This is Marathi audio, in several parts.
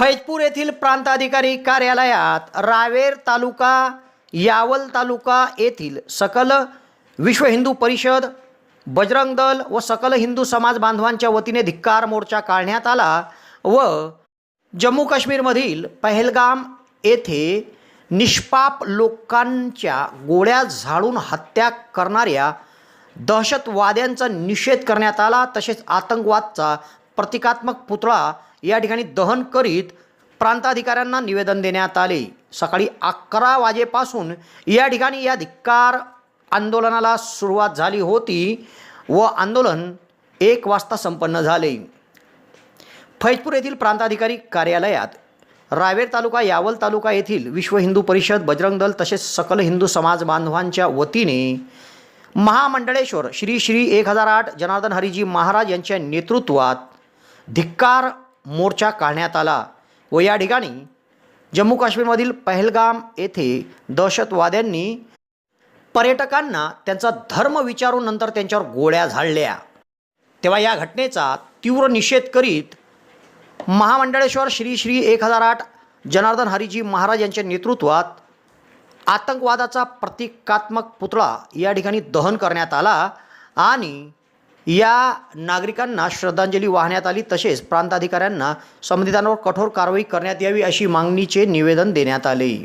फैजपूर येथील प्रांताधिकारी कार्यालयात रावेर तालुका यावल तालुका येथील सकल विश्व हिंदू परिषद बजरंग दल व सकल हिंदू समाज बांधवांच्या वतीने धिक्कार मोर्चा काढण्यात आला व जम्मू काश्मीरमधील पहलगाम येथे निष्पाप लोकांच्या गोळ्या झाडून हत्या करणाऱ्या दहशतवाद्यांचा निषेध करण्यात आला. तसेच आतंकवादचा प्रतिकात्मक पुतळा या ठिकाणी दहन करीत प्रांताधिकाऱ्यांना निवेदन देण्यात आले. सकाळी अकरा वाजेपासून या ठिकाणी या धिक्कार आंदोलनाला सुरुवात झाली होती व आंदोलन एक वाजता संपन्न झाले. फैजपूर येथील प्रांताधिकारी कार्यालयात रावेर तालुका यावल तालुका येथील विश्व हिंदू परिषद बजरंग दल तसेच सकल हिंदू समाज बांधवांच्या वतीने महामंडळेश्वर श्री श्री एक हजार आठ जनार्दन हरिजी महाराज यांच्या नेतृत्वात धिक्कार मोर्चा काढण्यात आला व या ठिकाणी जम्मू काश्मीरमधील पहलगाम येथे दहशतवाद्यांनी पर्यटकांना त्यांचा धर्म विचारून नंतर त्यांच्यावर गोळ्या झाडल्या. तेव्हा या घटनेचा तीव्र निषेध करीत महामंडळेश्वर श्री श्री एक हजार आठ जनार्दन हरिजी महाराज यांच्या नेतृत्वात आतंकवादाचा प्रतिकात्मक पुतळा या ठिकाणी दहन करण्यात आला आणि या नागरिकांना श्रद्धांजली वाहण्यात आली. तसेच प्रांताधिकाऱ्यांना संबंधितांवर कठोर कारवाई करण्यात यावी अशी मागणीचे निवेदन देण्यात आले.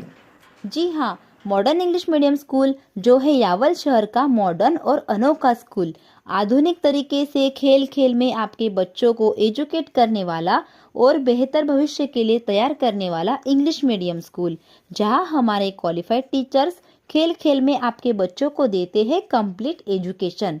जी हाँ मॉडर्न इंग्लिश मीडियम स्कूल जो है यावल शहर का मॉडर्न और अनोखा स्कूल आधुनिक तरीके से खेल खेल में आपके बच्चों को एजुकेट करने वाला और बेहतर भविष्य के लिए तैयार करने वाला इंग्लिश मीडियम स्कूल जहां हमारे क्वालिफाइड टीचर्स खेल खेल में आपके बच्चों को देते हैं कंप्लीट एजुकेशन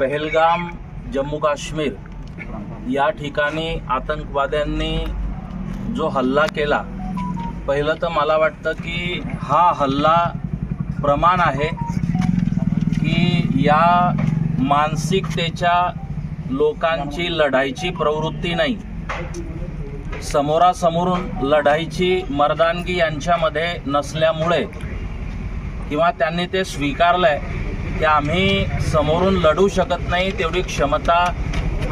पहलगाम जम्मू काश्मीर या ठिकाणी आतंकवाद्यांनी जो हल्ला केला पहिलं तर मला वाटतं की हा हल्ला प्रमाण आहे की या मानसिकतेच्या लोकांची लढाईची प्रवृत्ती नाही. समोरासमोरून लढाईची मर्दानगी यांच्यामध्ये नसल्यामुळे किंवा त्यांनी ते स्वीकारलं आहे की आम्ही समोरून लढू शकत नाही तेवढी क्षमता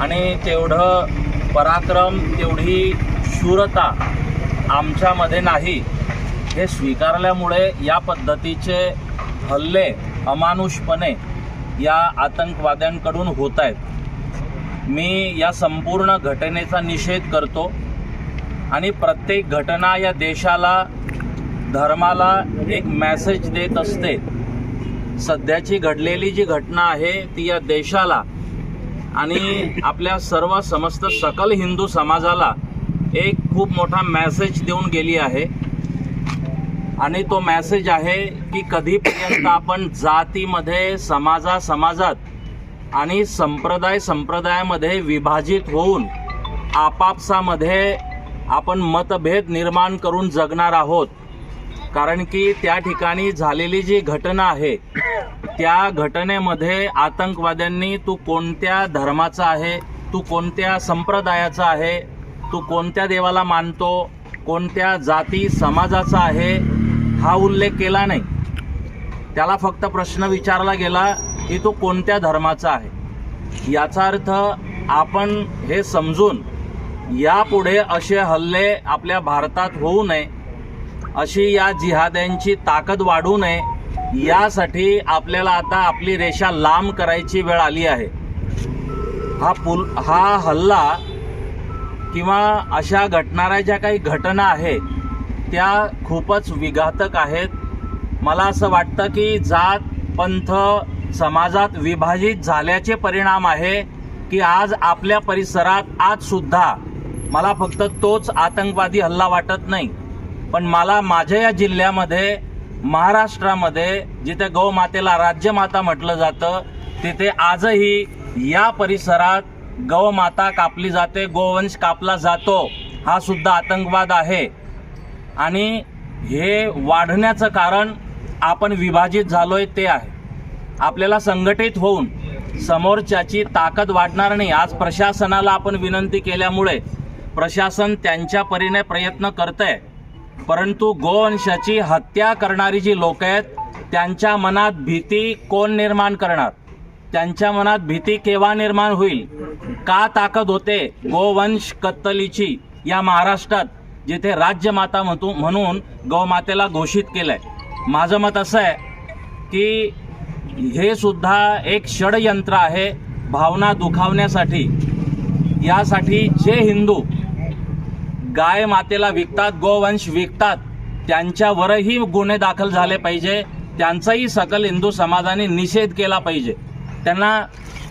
आणि तेवढं पराक्रम तेवढी शूरता आमच्यामध्ये नाही. हे स्वीकारल्यामुळे या पद्धतीचे हल्ले अमानुषपणे या आतंकवाद्यांकडून होत आहेत मी या संपूर्ण घटनेचा निषेध करतो आणि प्रत्येक घटना या देशाला धर्माला एक मेसेज देत असते. सध्याची घडलेली जी घटना आहे ती या देशाला आणि आपल्या सर्व समस्त सकल हिंदू समाजाला एक खूप मोठा मॅसेज देऊन गेली आहे. आणि तो मॅसेज आहे की कधीपर्यंत आपण जातीमध्ये समाजा समाजात आणि संप्रदाय संप्रदायामध्ये विभाजित होऊन आपापसामध्ये आपण मतभेद निर्माण करून जगणार आहोत. कारण की त्या ठिकाणी झालेली जी घटना आहे त्या घटनेमध्ये आतंकवाद्यांनी तू कोणत्या धर्माचा आहे तू कोणत्या संप्रदायाचा आहे तू कोणत्या देवाला मानतो कोणत्या जाती समाजाचा आहे हा उल्लेख केला नाही. त्याला फक्त प्रश्न विचारला गेला की तू कोणत्या धर्माचा आहे. याचा अर्थ आपण हे समजून यापुढे असे हल्ले आपल्या भारतात होऊ नये अशी या जिहाद्यांची ताकद वाढू नये यासाठी आपल्याला आता आपली रेषा लांब करायची वेळ आली आहे. हा पुल हा हल्ला किंवा अशा घटणाऱ्या ज्या काही घटना आहेत त्या खूपच विघातक आहेत. मला असं वाटतं की जात पंथ समाजात विभाजित झाल्याचे परिणाम आहे की आज आपल्या परिसरात आजसुद्धा मला फक्त तोच आतंकवादी हल्ला वाटत नाही. पण मला माझ्या या जिल्ह्यामध्ये महाराष्ट्रामध्ये जिथे गौमातेला राज्यमाता म्हटलं जातं तिथे आजही या परिसरात गौमाता कापली जाते गोवंश कापला जातो हा सुद्धा आतंकवाद आहे. आणि हे वाढण्याचं कारण आपण विभाजित झालोय ते आहे. आपल्याला संघटित होऊन समोरच्याची ताकद वाढणार नाही. आज प्रशासनाला आपण विनंती केल्यामुळे प्रशासन त्यांच्या परीने प्रयत्न करतंय. परंतु गोवंशाची हत्या करणारी जी लोक आहेत त्यांच्या मनात भीती कोण निर्माण करणार? त्यांच्या मनात भीती केव्हा निर्माण होईल? का ताकद होते गोवंश कत्तलीची या महाराष्ट्रात जिथे राज्यमाता म्हणतो म्हणून गौमातेला घोषित केलंय? माझं मत असं आहे की हे सुद्धा एक षडयंत्र आहे भावना दुखावण्यासाठी. यासाठी जे हिंदू गाय मातेला विकतात गोवंश विकतात त्यांच्यावरही गुन्हे दाखल झाले पाहिजे त्यांचाही सकल हिंदू समाजाने निषेध केला पाहिजे. त्यांना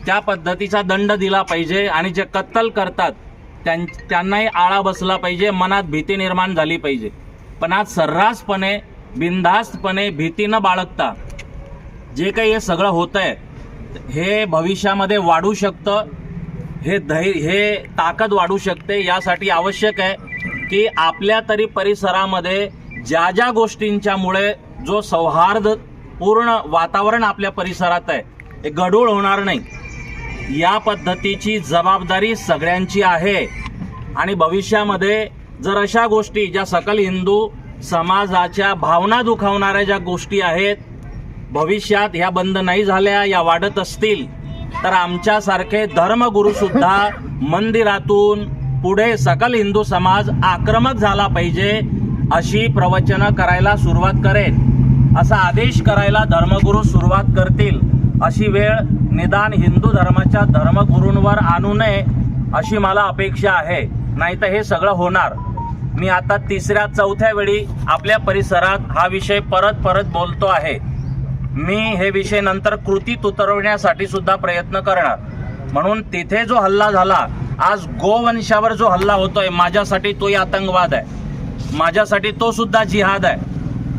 त्या पद्धतीचा दंड दिला पाहिजे आणि जे कत्तल करतात त्यां त्यांनाही आळा बसला पाहिजे मनात भीती निर्माण झाली पाहिजे. पण आज सर्रासपणे बिनधास्तपणे भीती न बाळगता जे काही हे सगळं होतं आहे हे भविष्यामध्ये वाढू शकतं हे धै हे ताकद वाढू शकते यासाठी आवश्यक आहे की आपल्या तरी परिसरामध्ये ज्या ज्या गोष्टींच्यामुळे जो सौहार्द पूर्ण वातावरण आपल्या परिसरात आहे हे गढूळ होणार नाही. या पद्धतीची जबाबदारी सगळ्यांची आहे. आणि भविष्यामध्ये जर अशा गोष्टी ज्या सकल हिंदू समाजाच्या भावना दुखावणाऱ्या ज्या गोष्टी आहेत भविष्यात ह्या बंद नाही झाल्या या वाढत असतील तर आमच्यासारखे धर्मगुरूसुद्धा मंदिरातून पुढे सकल हिंदू समाज आक्रमक झाला पाहिजे अशी प्रवचनं करायला सुरुवात करेल असा आदेश करायला धर्मगुरू सुरुवात करतील. अशी वेळ निदान हिंदू धर्माच्या धर्मगुरूंवर आणू नये अशी मला अपेक्षा आहे. नाही तर हे सगळं होणार. मी आता तिसऱ्या चौथ्या वेळी आपल्या परिसरात हा विषय परत परत बोलतो आहे. मी हे विषय नंतर कृतीत उतरवण्यासाठी सुद्धा प्रयत्न करणार. म्हणून तिथे जो हल्ला झाला आज गोवंशावर जो हल्ला होतोय माझ्यासाठी तोही आतंकवाद आहे. माझ्यासाठी तो सुद्धा जिहाद आहे.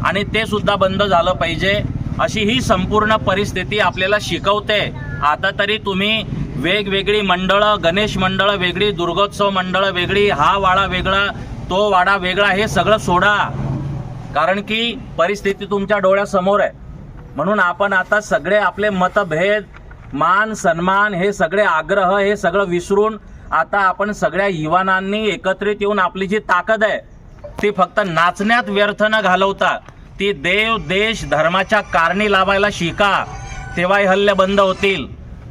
आणि ते सुद्धा बंद झालं पाहिजे अशी ही संपूर्ण परिस्थिती आपल्याला शिकवते. आता तरी तुम्ही वेगवेगळी मंडळं गणेश मंडळं वेगळी दुर्गोत्सव मंडळं वेगळी हा वाडा वेगळा तो वाडा वेगळा हे सगळं सोडा. कारण की परिस्थिती तुमच्या डोळ्यासमोर आहे. म्हणून आपण आता सगळे आपले मतभेद मान सन्मान हे सगळे आग्रह हे सगळं विसरून आता आपण सगळ्या युवानांनी एकत्रित येऊन आपली जी ताकद आहे ती फक्त नाचण्यात व्यर्थ न घालवता ती देव देश धर्माच्या कारणी लावायला शिका. तेव्हाही हल्ले बंद होतील.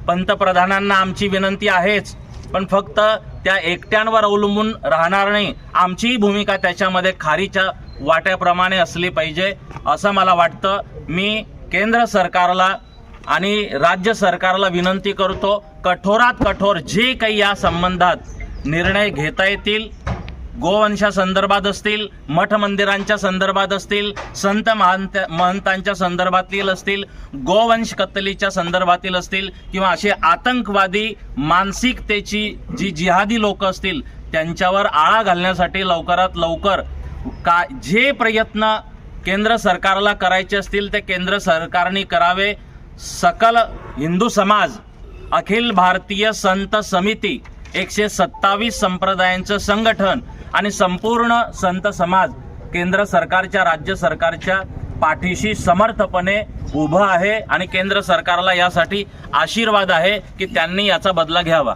पंतप्रधानांना आमची विनंती आहेच पण फक्त त्या एकट्यांवर अवलंबून राहणार नाही. आमचीही भूमिका त्याच्यामध्ये खारीच्या वाट्याप्रमाणे असली पाहिजे असं मला वाटतं. मी केंद्र सरकारला आणि राज्य सरकारला विनंती करतो कठोरात कठोर जे काही या संबंधात निर्णय घेता येतील गोवंशा संदर्भात असतील मठ मंदिरांच्या संदर्भात असतील संत महंत महंतांच्या संदर्भातील असतील गोवंश कत्तलीच्या संदर्भातील असतील किंवा असे आतंकवादी मानसिकतेची जी जिहादी लोक असतील त्यांच्यावर आळा घालण्यासाठी लवकरात लवकर का जे प्रयत्न केंद्र सरकारला करायचे असतील ते केंद्र सरकारने करावे. सकल हिंदू समाज अखिल भारतीय संत समिती एकशे सत्तावीस संप्रदायांचं संघटन आणि संपूर्ण संत समाज केंद्र सरकारच्या राज्य सरकारच्या पाठीशी समर्थपणे उभं आहे आणि केंद्र सरकारला यासाठी आशीर्वाद आहे की त्यांनी याचा बदला घ्यावा.